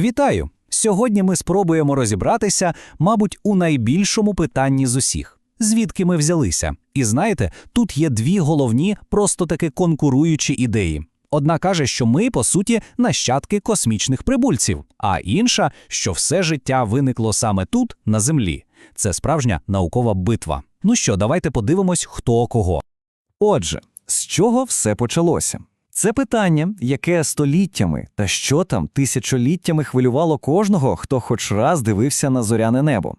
Вітаю! Сьогодні ми спробуємо розібратися, мабуть, у найбільшому питанні з усіх. Звідки ми взялися? І знаєте, тут є дві головні, просто таки конкуруючі ідеї. Одна каже, що ми, по суті, нащадки космічних прибульців, а інша, що все життя виникло саме тут, на землі. Це справжня наукова битва. Ну що, давайте подивимось, хто кого. Отже, з чого все почалося? Це питання, яке століттями та що там тисячоліттями хвилювало кожного, хто хоч раз дивився на зоряне небо.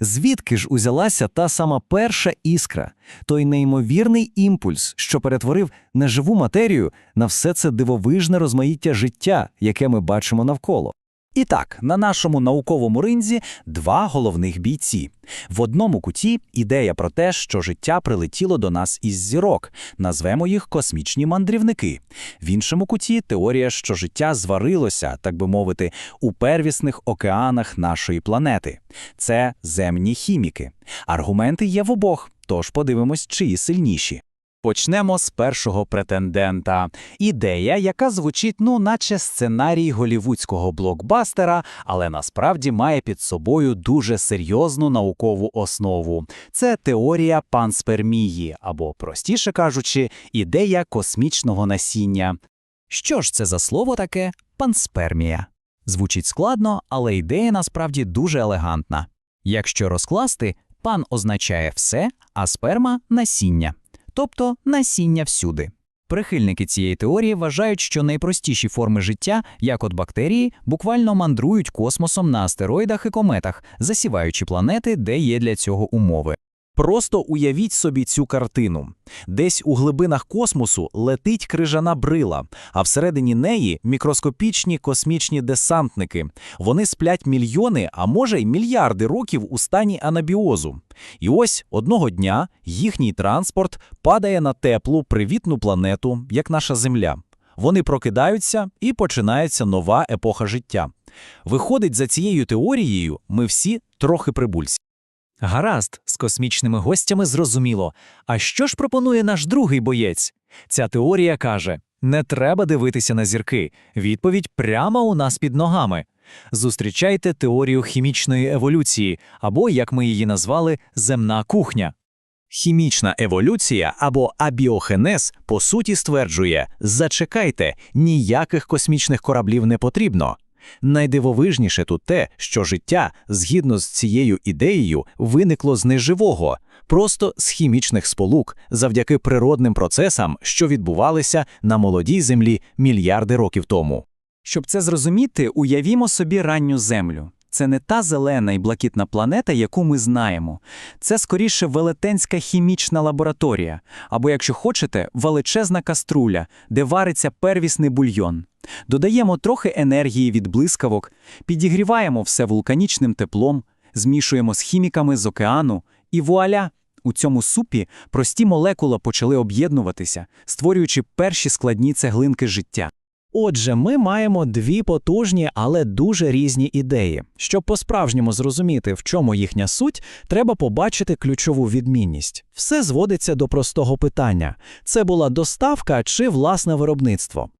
Звідки ж узялася та сама перша іскра, той неймовірний імпульс, що перетворив неживу матерію на все це дивовижне розмаїття життя, яке ми бачимо навколо? І так, на нашому науковому ринзі два головних бійці. В одному куті ідея про те, що життя прилетіло до нас із зірок, назвемо їх космічні мандрівники. В іншому куті теорія, що життя зварилося, так би мовити, у первісних океанах нашої планети. Це земні хіміки. Аргументи є в обох, тож подивимось, чиї сильніші. Почнемо з першого претендента. Ідея, яка звучить, ну, наче сценарій голівудського блокбастера, але насправді має під собою дуже серйозну наукову основу. Це теорія панспермії, або, простіше кажучи, ідея космічного насіння. Що ж це за слово таке панспермія? Звучить складно, але ідея насправді дуже елегантна. Якщо розкласти, пан означає все, а сперма насіння тобто насіння всюди. Прихильники цієї теорії вважають, що найпростіші форми життя, як от бактерії, буквально мандрують космосом на астероїдах і кометах, засіваючи планети, де є для цього умови. Просто уявіть собі цю картину. Десь у глибинах космосу летить крижана брила, а всередині неї мікроскопічні космічні десантники. Вони сплять мільйони, а може й мільярди років у стані анабіозу. І ось одного дня їхній транспорт падає на теплу, привітну планету, як наша Земля. Вони прокидаються і починається нова епоха життя. Виходить, за цією теорією, ми всі трохи прибульці. Гаразд, з космічними гостями зрозуміло. А що ж пропонує наш другий боєць? Ця теорія каже: не треба дивитися на зірки. Відповідь прямо у нас під ногами. Зустрічайте теорію хімічної еволюції, або, як ми її назвали, земна кухня. Хімічна еволюція або абіохенез по суті стверджує: зачекайте, ніяких космічних кораблів не потрібно. Найдивовижніше тут те, що життя, згідно з цією ідеєю, виникло з неживого, просто з хімічних сполук, завдяки природним процесам, що відбувалися на молодій землі мільярди років тому. Щоб це зрозуміти, уявімо собі ранню землю. Це не та зелена і блакитна планета, яку ми знаємо. Це скоріше велетенська хімічна лабораторія, або, якщо хочете, величезна каструля, де вариться первісний бульйон. Додаємо трохи енергії від блискавок, підігріваємо все вулканічним теплом, змішуємо з хіміками з океану, і вуаля! У цьому супі прості молекули почали об'єднуватися, створюючи перші складні цеглинки життя. Отже, ми маємо дві потужні, але дуже різні ідеї. Щоб по-справжньому зрозуміти, в чому їхня суть, треба побачити ключову відмінність. Все зводиться до простого питання: це була доставка чи власне виробництво.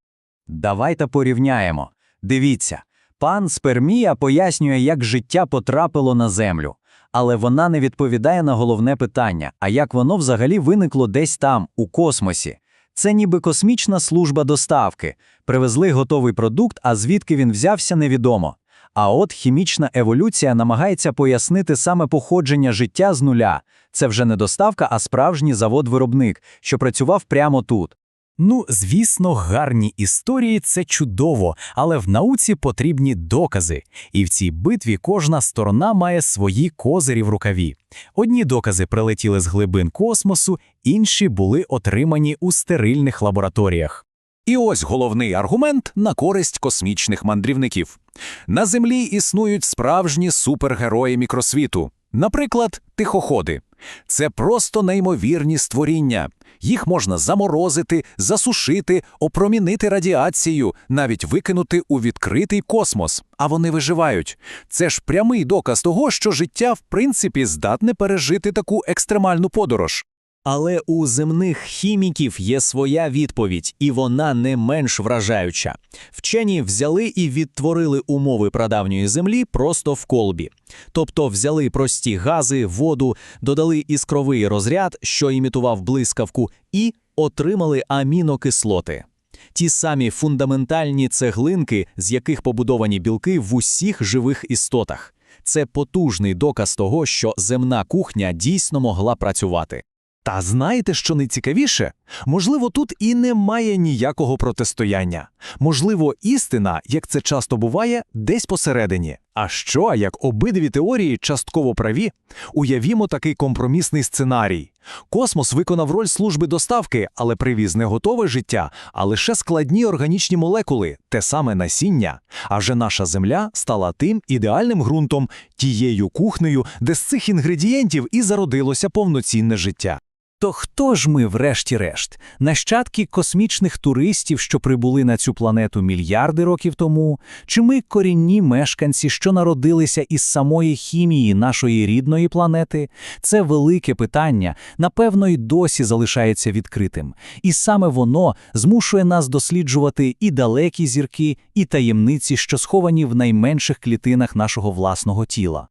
Давайте порівняємо. Дивіться, пан Спермія пояснює, як життя потрапило на землю. Але вона не відповідає на головне питання: а як воно взагалі виникло десь там, у космосі? Це ніби космічна служба доставки. Привезли готовий продукт, а звідки він взявся, невідомо. А от хімічна еволюція намагається пояснити саме походження життя з нуля. Це вже не доставка, а справжній завод-виробник, що працював прямо тут. Ну, звісно, гарні історії це чудово, але в науці потрібні докази. І в цій битві кожна сторона має свої козирі в рукаві. Одні докази прилетіли з глибин космосу, інші були отримані у стерильних лабораторіях. І ось головний аргумент на користь космічних мандрівників. На Землі існують справжні супергерої мікросвіту, наприклад, тихоходи. Це просто неймовірні створіння. Їх можна заморозити, засушити, опромінити радіацією, навіть викинути у відкритий космос, а вони виживають. Це ж прямий доказ того, що життя в принципі здатне пережити таку екстремальну подорож. Але у земних хіміків є своя відповідь, і вона не менш вражаюча. Вчені взяли і відтворили умови прадавньої землі просто в колбі. Тобто взяли прості гази, воду, додали іскровий розряд, що імітував блискавку, і отримали амінокислоти. Ті самі фундаментальні цеглинки, з яких побудовані білки в усіх живих істотах. Це потужний доказ того, що земна кухня дійсно могла працювати. Та знаєте, що найцікавіше? Можливо, тут і немає ніякого протистояння. Можливо, істина, як це часто буває, десь посередині. А що, як обидві теорії частково праві? Уявімо такий компромісний сценарій. Космос виконав роль служби доставки, але привіз не готове життя, а лише складні органічні молекули, те саме насіння. А вже наша Земля стала тим ідеальним ґрунтом, тією кухнею, де з цих інгредієнтів і зародилося повноцінне життя. То хто ж ми, врешті-решт? Нащадки космічних туристів, що прибули на цю планету мільярди років тому? Чи ми корінні мешканці, що народилися із самої хімії нашої рідної планети? Це велике питання, напевно, й досі залишається відкритим. І саме воно змушує нас досліджувати і далекі зірки, і таємниці, що сховані в найменших клітинах нашого власного тіла.